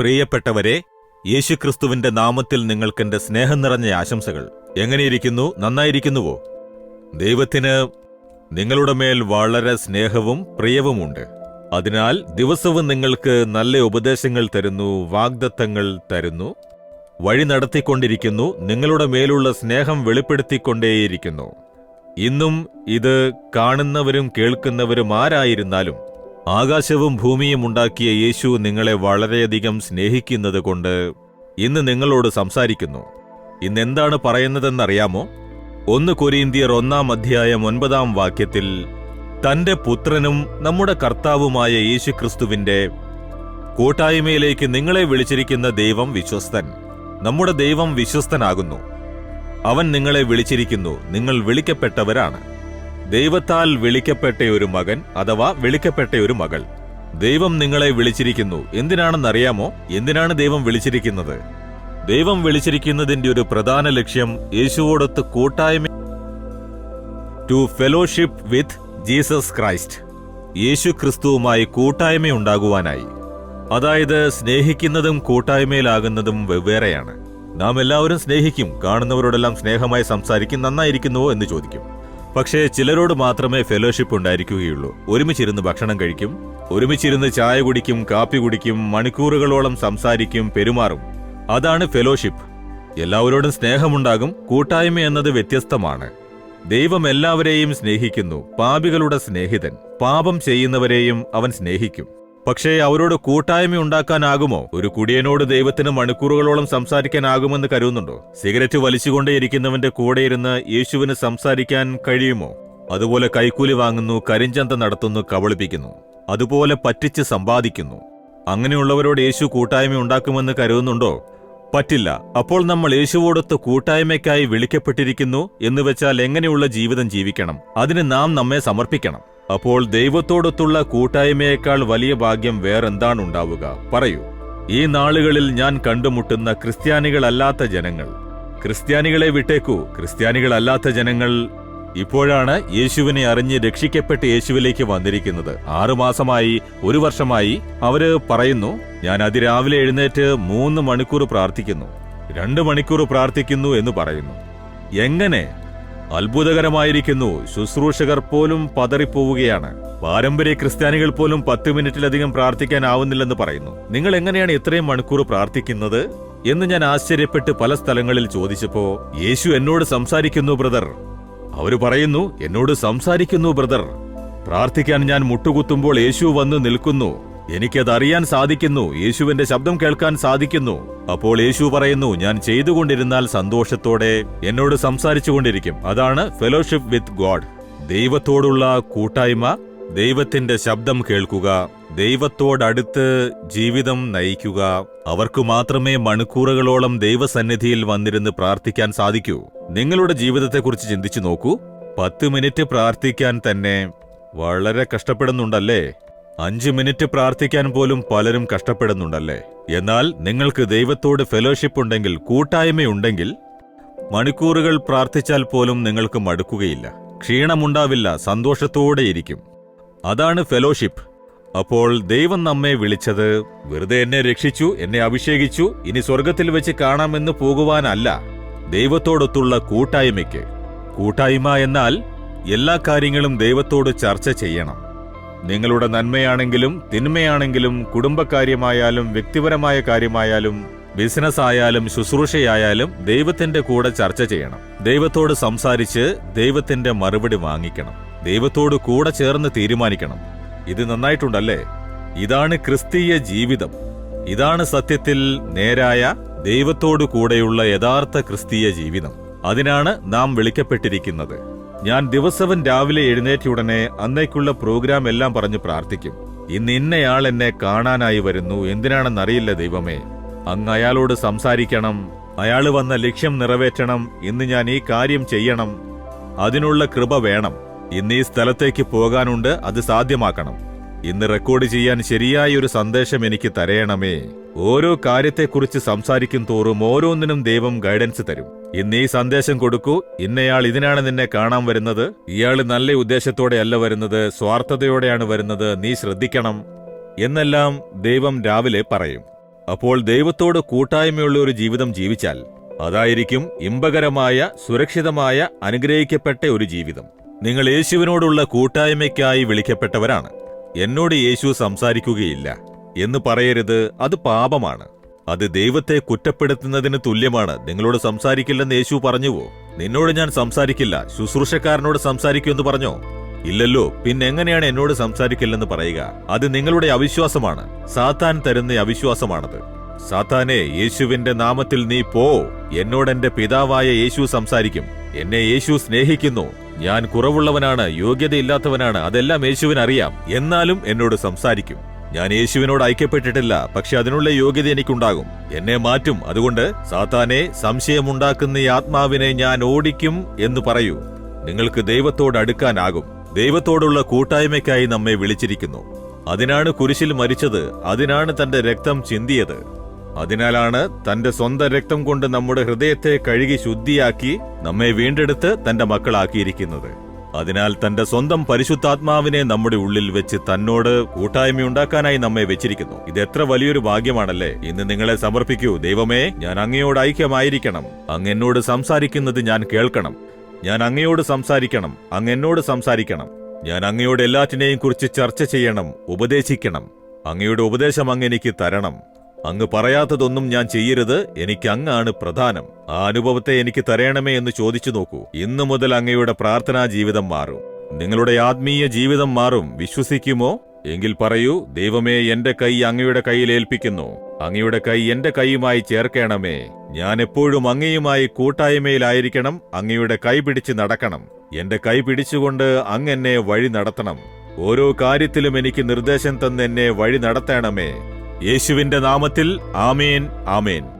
പ്രിയപ്പെട്ടവരെ യേശുക്രിസ്തുവിന്റെ നാമത്തിൽ നിങ്ങൾക്കെന്റെ സ്നേഹം നിറഞ്ഞ ആശംസകൾ. എങ്ങനെയിരിക്കുന്നു? നന്നായിരിക്കുന്നുവോ? ദൈവത്തിന് നിങ്ങളുടെ മേൽ വളരെ സ്നേഹവും പ്രിയവുമുണ്ട്. അതിനാൽ ദിവസവും നിങ്ങൾക്ക് നല്ല ഉപദേശങ്ങൾ തരുന്നു വാഗ്ദത്തങ്ങൾ തരുന്നു വഴി നടത്തിക്കൊണ്ടിരിക്കുന്നു നിങ്ങളുടെ മേലുള്ള സ്നേഹം വെളിപ്പെടുത്തിക്കൊണ്ടേയിരിക്കുന്നു. ഇന്നും ഇത് കാണുന്നവരും കേൾക്കുന്നവരും ആരായിരുന്നാലും ആകാശവും ഭൂമിയും ഉണ്ടാക്കിയ യേശു നിങ്ങളെ വളരെയധികം സ്നേഹിക്കുന്നത് കൊണ്ട് ഇന്ന് നിങ്ങളോട് സംസാരിക്കുന്നു. ഇന്ന് എന്താണ് പറയുന്നതെന്നറിയാമോ? ഒന്ന് കൊരീന്തിയർ ഒന്നാം അധ്യായം ഒൻപതാം വാക്യത്തിൽ തന്റെ പുത്രനും നമ്മുടെ കർത്താവുമായ യേശുക്രിസ്തുവിന്റെ കൂട്ടായ്മയിലേക്ക് നിങ്ങളെ വിളിച്ചിരിക്കുന്ന ദൈവം വിശ്വസ്തൻ. നമ്മുടെ ദൈവം വിശ്വസ്തനാകുന്നു. അവൻ നിങ്ങളെ വിളിച്ചിരിക്കുന്നു. നിങ്ങൾ വിളിക്കപ്പെട്ടവരാണ്. ദൈവത്താൽ വിളിക്കപ്പെട്ട ഒരു മകൻ അഥവാ വിളിക്കപ്പെട്ട ഒരു മകൾ. ദൈവം നിങ്ങളെ വിളിച്ചിരിക്കുന്നു. എന്തിനാണെന്നറിയാമോ? എന്തിനാണ് ദൈവം വിളിച്ചിരിക്കുന്നത്? ദൈവം വിളിച്ചിരിക്കുന്നതിന്റെ ഒരു പ്രധാന ലക്ഷ്യം യേശുവോടൊത്ത് കൂട്ടായ്മ to fellowship with Jesus Christ യേശു ക്രിസ്തുവുമായി കൂട്ടായ്മയുണ്ടാകുവാനായി അതായത് സ്നേഹിക്കുന്നതും കൂട്ടായ്മയിലാകുന്നതും വെവ്വേറെയാണ്. നാം എല്ലാവരും സ്നേഹിക്കും. കാണുന്നവരോടെല്ലാം സ്നേഹമായി സംസാരിക്കും. നന്നായിരിക്കുന്നുവോ എന്ന് ചോദിക്കും. പക്ഷേ ചിലരോട് മാത്രമേ ഫെലോഷിപ്പ് ഉണ്ടായിരിക്കുകയുള്ളൂ. ഒരുമിച്ചിരുന്ന് ഭക്ഷണം കഴിക്കും ഒരുമിച്ചിരുന്ന് ചായ കുടിക്കും കാപ്പി കുടിക്കും മണിക്കൂറുകളോളം സംസാരിക്കും പെരുമാറും. അതാണ് ഫെലോഷിപ്പ്. എല്ലാവരോടും സ്നേഹമുണ്ടാകും കൂട്ടായ്മ എന്നത് വ്യത്യസ്തമാണ്. ദൈവം എല്ലാവരെയും സ്നേഹിക്കുന്നു പാപികളുടെ സ്നേഹിതൻ. പാപം ചെയ്യുന്നവരെയും അവൻ സ്നേഹിക്കും. പക്ഷേ അവരോട് കൂട്ടായ്മ ഉണ്ടാക്കാനാകുമോ? ഒരു കുടിയനോട് ദൈവത്തിന് മണിക്കൂറുകളോളം സംസാരിക്കാനാകുമെന്ന് കരുതുന്നുണ്ടോ? സിഗരറ്റ് വലിച്ചുകൊണ്ടേയിരിക്കുന്നവന്റെ കൂടെ ഇരുന്ന് യേശുവിന് സംസാരിക്കാൻ കഴിയുമോ? അതുപോലെ കൈക്കൂലി വാങ്ങുന്നു കരിഞ്ചന്ത നടത്തുന്നു കബളിപ്പിക്കുന്നു. അതുപോലെ പറ്റിച്ച് സമ്പാദിക്കുന്നു. അങ്ങനെയുള്ളവരോട് യേശു കൂട്ടായ്മ ഉണ്ടാക്കുമെന്ന് കരുതുന്നുണ്ടോ? പറ്റില്ല. അപ്പോൾ നമ്മൾ യേശുവോടൊത്ത് കൂട്ടായ്മയ്ക്കായി വിളിക്കപ്പെട്ടിരിക്കുന്നു എന്ന് വെച്ചാൽ എങ്ങനെയുള്ള ജീവിതം ജീവിക്കണം? അതിന് നാം നമ്മെ സമർപ്പിക്കണം. അപ്പോൾ ദൈവത്തോടൊത്തുള്ള കൂട്ടായ്മയേക്കാൾ വലിയ ഭാഗ്യം വേറെന്താണുണ്ടാവുക? പറയൂ. ഈ നാളുകളിൽ ഞാൻ കണ്ടുമുട്ടുന്ന ക്രിസ്ത്യാനികളല്ലാത്ത ജനങ്ങൾ. ക്രിസ്ത്യാനികളെ വിട്ടേക്കൂ. ക്രിസ്ത്യാനികളല്ലാത്ത ജനങ്ങൾ ഇപ്പോഴാണ് യേശുവിനെ അറിഞ്ഞ് രക്ഷിക്കപ്പെട്ട് യേശുവിലേക്ക് വന്നിരിക്കുന്നത്. ആറുമാസമായി ഒരു വർഷമായി അവർ പറയുന്നു ഞാൻ അതിരാവിലെ എഴുന്നേറ്റ് മൂന്ന് മണിക്കൂർ പ്രാർത്ഥിക്കുന്നു. രണ്ട് മണിക്കൂർ പ്രാർത്ഥിക്കുന്നു എന്ന് പറയുന്നു. എങ്ങനെ? അത്ഭുതകരമായിരിക്കുന്നു. ശുശ്രൂഷകർ പോലും പതറിപ്പോവുകയാണ്. പാരമ്പര്യ ക്രിസ്ത്യാനികൾ പോലും പത്ത് മിനിറ്റിലധികം പ്രാർത്ഥിക്കാനാവുന്നില്ലെന്ന് പറയുന്നു. നിങ്ങൾ എങ്ങനെയാണ് ഇത്രയും മണിക്കൂർ പ്രാർത്ഥിക്കുന്നത്? എന്ന് ഞാൻ ആശ്ചര്യപ്പെട്ട് പല സ്ഥലങ്ങളിൽ ചോദിച്ചപ്പോ യേശു എന്നോട് സംസാരിക്കുന്നു ബ്രദർ. അവർ പറയുന്നു എന്നോട് സംസാരിക്കുന്നു ബ്രദർ. പ്രാർത്ഥിക്കാൻ ഞാൻ മുട്ടുകുത്തുമ്പോൾ യേശു വന്ന് നിൽക്കുന്നു. എനിക്കത് അറിയാൻ സാധിക്കുന്നു. യേശുവിന്റെ ശബ്ദം കേൾക്കാൻ സാധിക്കുന്നു. അപ്പോൾ യേശു പറയുന്നു ഞാൻ ചെയ്തുകൊണ്ടിരുന്നാൽ സന്തോഷത്തോടെ എന്നോട് സംസാരിച്ചുകൊണ്ടിരിക്കും. അതാണ് ഫെലോഷിപ്പ് വിത്ത് ഗോഡ് ദൈവത്തോടുള്ള കൂട്ടായ്മ ദൈവത്തിന്റെ ശബ്ദം കേൾക്കുക ദൈവത്തോടടുത്ത് ജീവിതം നയിക്കുക. അവർക്ക് മാത്രമേ മണിക്കൂറുകളോളം ദൈവസന്നിധിയിൽ വന്നിരുന്ന് പ്രാർത്ഥിക്കാൻ സാധിക്കൂ. നിങ്ങളുടെ ജീവിതത്തെക്കുറിച്ച് ചിന്തിച്ചു നോക്കൂ. പത്ത് മിനിറ്റ് പ്രാർത്ഥിക്കാൻ തന്നെ വളരെ കഷ്ടപ്പെടുന്നുണ്ടല്ലേ? അഞ്ച് മിനിറ്റ് പ്രാർത്ഥിക്കാൻ പോലും പലരും കഷ്ടപ്പെടുന്നുണ്ടല്ലേ? എന്നാൽ നിങ്ങൾക്ക് ദൈവത്തോട് ഫെലോഷിപ്പ് ഉണ്ടെങ്കിൽ കൂട്ടായ്മയുണ്ടെങ്കിൽ മണിക്കൂറുകൾ പ്രാർത്ഥിച്ചാൽ പോലും നിങ്ങൾക്ക് മടുക്കുകയില്ല. ക്ഷീണമുണ്ടാവില്ല സന്തോഷത്തോടെയിരിക്കും അതാണ് ഫെലോഷിപ്പ് അപ്പോൾ ദൈവം നമ്മെ വിളിച്ചത് വെറുതെ എന്നെ രക്ഷിച്ചു എന്നെ അഭിഷേകിച്ചു ഇനി സ്വർഗത്തിൽ വെച്ച് കാണാമെന്ന് പോകുവാനല്ല. ദൈവത്തോടൊത്തുള്ള കൂട്ടായ്മയ്ക്ക്. കൂട്ടായ്മ എന്നാൽ എല്ലാ കാര്യങ്ങളും ദൈവത്തോട് ചർച്ച ചെയ്യണം. നിങ്ങളുടെ നന്മയാണെങ്കിലും തിന്മയാണെങ്കിലും കുടുംബകാര്യമായാലും വ്യക്തിപരമായ കാര്യമായാലും ബിസിനസ് ആയാലും ശുശ്രൂഷയായാലും ദൈവത്തിന്റെ കൂടെ ചർച്ച ചെയ്യണം. ദൈവത്തോട് സംസാരിച്ച് ദൈവത്തിന്റെ മറുപടി വാങ്ങിക്കണം. ദൈവത്തോട് കൂടെ ചേർന്ന് തീരുമാനിക്കണം. ഇത് നന്നായിട്ടുണ്ടല്ലേ? ഇതാണ് ക്രിസ്തീയ ജീവിതം. ഇതാണ് സത്യത്തിൽ നേരായ ദൈവത്തോടു കൂടെയുള്ള യഥാർത്ഥ ക്രിസ്തീയ ജീവിതം. അതിനാണ് നാം വിളിക്കപ്പെട്ടിരിക്കുന്നത്. ഞാൻ ദിവസവും രാവിലെ എഴുന്നേറ്റുടനെ അന്നേക്കുള്ള പ്രോഗ്രാം എല്ലാം പറഞ്ഞ് പ്രാർത്ഥിക്കും. ഇന്ന് ഇന്നയാൾ എന്നെ കാണാനായി വരുന്നു. എന്തിനാണെന്നറിയില്ല ദൈവമേ. അങ്ങ് അയാളോട് സംസാരിക്കണം. അയാൾ വന്ന ലക്ഷ്യം നിറവേറ്റണം. ഇന്ന് ഞാൻ ഈ കാര്യം ചെയ്യണം. അതിനുള്ള കൃപ വേണം. ഇന്ന് ഈ സ്ഥലത്തേക്ക് പോകാനുണ്ട്. അത് സാധ്യമാക്കണം. ഇന്ന് റെക്കോർഡ് ചെയ്യാൻ ശരിയായ ഒരു സന്ദേശം എനിക്ക് തരയണമേ ഓരോ കാര്യത്തെക്കുറിച്ച് സംസാരിക്കും തോറും ഓരോന്നിനും ദൈവം ഗൈഡൻസ് തരും. ഇന്ന് ഈ സന്ദേശം കൊടുക്കൂ. ഇന്നയാൾ ഇതിനാണ് നിന്നെ കാണാൻ വരുന്നത്. ഇയാൾ നല്ല ഉദ്ദേശത്തോടെ അല്ല വരുന്നത്. സ്വാർത്ഥതയോടെയാണ് വരുന്നത്. നീ ശ്രദ്ധിക്കണം. എന്നെല്ലാം ദൈവം രാവിലെ പറയും. അപ്പോൾ ദൈവത്തോട് കൂട്ടായ്മയുള്ള ഒരു ജീവിതം ജീവിച്ചാൽ അതായിരിക്കും ഇമ്പകരമായ സുരക്ഷിതമായ അനുഗ്രഹിക്കപ്പെട്ട ഒരു ജീവിതം. നിങ്ങൾ യേശുവിനോടുള്ള കൂട്ടായ്മയ്ക്കായി വിളിക്കപ്പെട്ടവരാണ്. എന്നോട് യേശു സംസാരിക്കുകയില്ല. എന്ന് പറയരുത്. അത് പാപമാണ്. അത് ദൈവത്തെ കുറ്റപ്പെടുത്തുന്നതിന് തുല്യമാണ്. നിങ്ങളോട് സംസാരിക്കില്ലെന്ന് യേശു പറഞ്ഞുവോ? നിന്നോട് ഞാൻ സംസാരിക്കില്ല. ശുശ്രൂഷക്കാരനോട് സംസാരിക്കുമെന്ന് പറഞ്ഞോ? ഇല്ലല്ലോ. പിന്നെ എങ്ങനെയാണ് എന്നോട് സംസാരിക്കില്ലെന്ന് പറയുക? അത് നിങ്ങളുടെ അവിശ്വാസമാണ്. സാത്താൻ തരുന്ന അവിശ്വാസമാണത്. സാത്താനെ യേശുവിന്റെ നാമത്തിൽ നീ പോ. എന്നോട് എന്റെ പിതാവായ യേശു സംസാരിക്കും. എന്നെ യേശു സ്നേഹിക്കുന്നു. ഞാൻ കുറവുള്ളവനാണ് യോഗ്യതയില്ലാത്തവനാണ്. അതെല്ലാം യേശുവിനറിയാം. എന്നാലും എന്നോട് സംസാരിക്കും. ഞാൻ യേശുവിനോട് ഐക്യപ്പെട്ടിട്ടില്ല പക്ഷെ അതിനുള്ള യോഗ്യത എനിക്കുണ്ടാകും. എന്നെ മാറ്റും. അതുകൊണ്ട് സാത്താനെ സംശയമുണ്ടാക്കുന്ന ഈ ആത്മാവിനെ ഞാൻ ഓടിക്കും എന്ന് പറയൂ. നിങ്ങൾക്ക് ദൈവത്തോട് അടുക്കാനാകും. ദൈവത്തോടുള്ള കൂട്ടായ്മയ്ക്കായി നമ്മെ വിളിച്ചിരിക്കുന്നു. അതിനാണ് കുരിശിൽ മരിച്ചത്. അതിനാണ് തന്റെ രക്തം ചിന്തിയത്. അതിനാലാണ് തന്റെ സ്വന്തം രക്തം കൊണ്ട് നമ്മുടെ ഹൃദയത്തെ കഴുകി ശുദ്ധിയാക്കി നമ്മെ വീണ്ടെടുത്ത് തന്റെ മക്കളാക്കിയിരിക്കുന്നത്. അതിനാൽ തന്റെ സ്വന്തം പരിശുദ്ധാത്മാവിനെ നമ്മുടെ ഉള്ളിൽ വെച്ച് തന്നോട് കൂട്ടായ്മയുണ്ടാക്കാനായി നമ്മെ വെച്ചിരിക്കുന്നു. ഇത് എത്ര വലിയൊരു ഭാഗ്യമാണല്ലേ? ഇന്ന് നിങ്ങളെ സമർപ്പിക്കൂ. ദൈവമേ ഞാൻ അങ്ങയോട് ഐക്യമായിരിക്കണം. അങ്ങ് എന്നോട് സംസാരിക്കുന്നത് ഞാൻ കേൾക്കണം. ഞാൻ അങ്ങയോട് സംസാരിക്കണം. അങ്ങ് എന്നോട് സംസാരിക്കണം. ഞാൻ അങ്ങയോട് എല്ലാറ്റിനെയും കുറിച്ച് ചർച്ച ചെയ്യണം. ഉപദേശിക്കണം. അങ്ങയുടെ ഉപദേശം അങ്ങ് എനിക്ക് തരണം. അങ്ങ് പറയാത്തതൊന്നും ഞാൻ ചെയ്യരുത്. എനിക്ക് അങ്ങാണ് പ്രധാനം. ആ അനുഭവത്തെ എനിക്ക് തരയണമേ എന്ന് ചോദിച്ചു നോക്കൂ. ഇന്നു മുതൽ അങ്ങയുടെ പ്രാർത്ഥനാ ജീവിതം മാറും. നിങ്ങളുടെ ആത്മീയ ജീവിതം മാറും. വിശ്വസിക്കുമോ? എങ്കിൽ പറയൂ ദൈവമേ എന്റെ കൈ അങ്ങയുടെ കൈയിൽ ഏൽപ്പിക്കുന്നു. അങ്ങയുടെ കൈ എന്റെ കൈയുമായി ചേർക്കണമേ. ഞാൻ എപ്പോഴും അങ്ങയുമായി കൂട്ടായ്മയിലായിരിക്കണം. അങ്ങയുടെ കൈ പിടിച്ച് നടക്കണം. എന്റെ കൈ പിടിച്ചുകൊണ്ട് അങ്ങ് എന്നെ വഴി നടത്തണം. ഓരോ കാര്യത്തിലും എനിക്ക് നിർദ്ദേശം തന്ന് എന്നെ വഴി നടത്തണമേ. യേശുവിന്റെ നാമത്തിൽ ആമേൻ ആമേൻ.